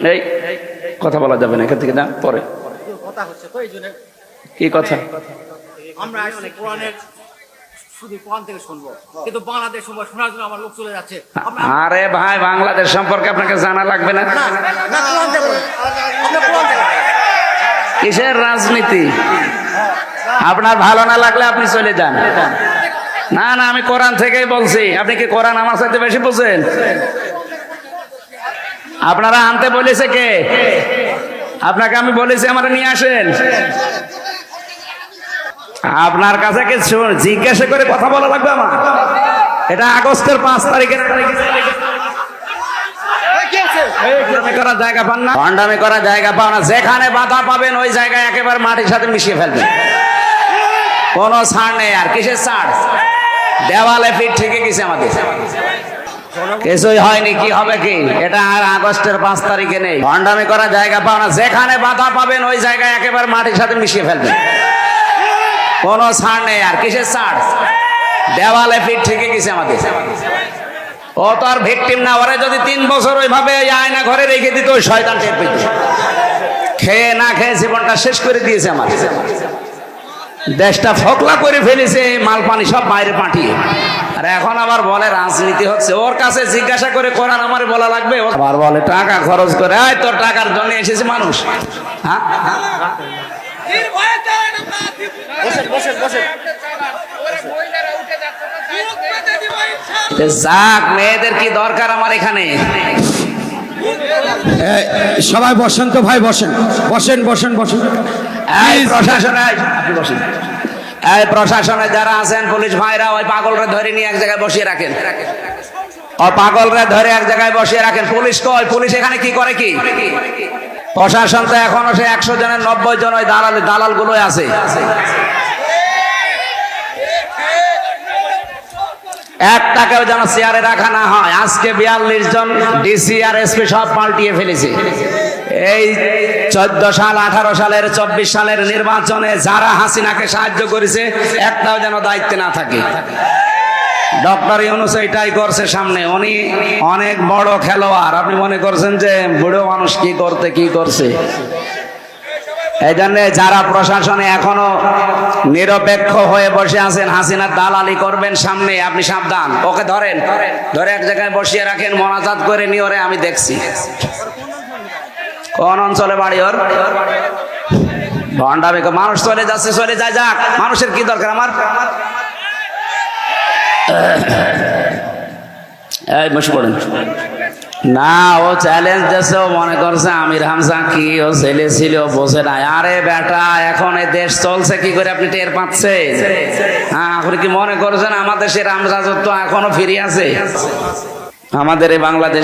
এই কথা বলা যাবে না এখান থেকে না পরে। কি কথা? আমরা কোরআনের আরে ভাই বাংলাদেশ সম্পর্কে আপনাকে জানা লাগবে না। কিসের রাজনীতি? আপনার ভালো না লাগলে আপনি চলে যান। না না আমি কোরআন থেকেই বলছি। আপনি কি কোরআন আমার সাথে বেশি বুঝেন? আপনারা আনতে বলেছে কে? আপনাকে আমি বলেছি আমার নিয়ে আসেন। আপনার কাছে কি জিজ্ঞাসা করে কথা বলা লাগবে আমার। এটা আগস্টের পাঁচ তারিখের করার জায়গা পান না। ভণ্ডামি করার জায়গা পাও না। যেখানে বাধা পাবেন, ওই জায়গায় একেবারে মাটির সাথে মিশিয়ে ফেলবেন। কোনো ছাড় নেই আর কিসের ছাড়? দেওয়ালে ফিট থেকে গেছে আমাদের। কিছুই হয়নি, কি হবে কি? এটা আর আগস্টের পাঁচ তারিখে নেই। ভণ্ডামি করার জায়গা পাও না। যেখানে বাধা পাবেন, ওই জায়গায় একেবারে মাটির সাথে মিশিয়ে ফেলবেন। কোনো ছাড় নেই আর। কিসের ছাড়? দেওয়ালে ফিট থেকে গেছে আমাদের। ও তো আর ভিকটিম না। ওরে যদি তিন বছর ওইভাবে আয়না ঘরে রেখে দিত, ওই শয়তান টের পেত। খেয়ে না খেয়ে জীবনটা শেষ করে দিয়েছে আমার। দেশটা ফকলা করে ফেলেছে মাল পানি সব বাইরে পাঠিয়ে। আর এখন আবার বলে রাজনীতি হচ্ছে। ওর কাছে জিজ্ঞাসা করে করার আমার বলা লাগবে? আবার বলে টাকা খরচ করে আয় তোর টাকার জন্য এসেছে মানুষ। হ্যাঁ? যাক মেয়েদের কি দরকার আমার এখানে? সবাই বসেন তো ভাই বসেন। বসেন বসেন বসেন। এই প্রশাসনে বসেন। প্রশাসনে যারা আছেন, পুলিশ ভাইরা ওই পাগলরে ধরে নিয়ে এক জায়গায় বসিয়ে রাখেন। ও পাগলরে ধরে এক জায়গায় বসিয়ে রাখেন। পুলিশ কয় পুলিশ এখানে কি করে কি? প্রশাসন তো এখনও সে একশো জনের, নব্বই জন ওই দালাল দালাল গুলোই আছে। একটাকেও যেন চেয়ারে রাখা না হয়। আজকে বিয়াল্লিশ জন ডিসি আর এসপি সব পাল্টিয়ে ফেলেছে। এই চোদ্দ সাল, আঠারো সালের, চব্বিশ সালের নির্বাচনে যারা হাসিনাকে সাহায্য করেছে, একটাও যেন দায়িত্বে না থাকে। ডক্টর ইউনুস এটাই করছে সামনে। উনি অনেক বড় খেলোয়াড়। আপনি মনে করছেন যে বুড়ো মানুষ কি করতে, কি করছে? এই জন্য যারা প্রশাসনে এখনও নিরপেক্ষ হয়ে বসে আছেন হাসিনার দালালি করবেন সামনে, আপনি সাবধান। ওকে ধরেন ধরে এক জায়গায় বসিয়ে রাখেন, মনাজাত করে নিয়ে আমি দেখছি। কোন অঞ্চলে বাড়ি ওর? ভণ্ডামি করে- মানুষ চলে যাচ্ছে, চলে যায়, যাক। মানুষের কি দরকার আমার? এই, বসে পড়েন। না, ও চ্যালেঞ্জ দিয়েছে, ও মনে করছে আমির হামজা কি, ও ছেলে ছিল, ও বোঝে না আরে বেটা, এখন এই দেশ চলছে, কি করে আপনি টের পাচ্ছেন? হ্যাঁ আপনি কি মনে করছেন আমাদের সে রামরাজত্ব এখনও ফিরে আছে? আমাদের এই বাংলাদেশ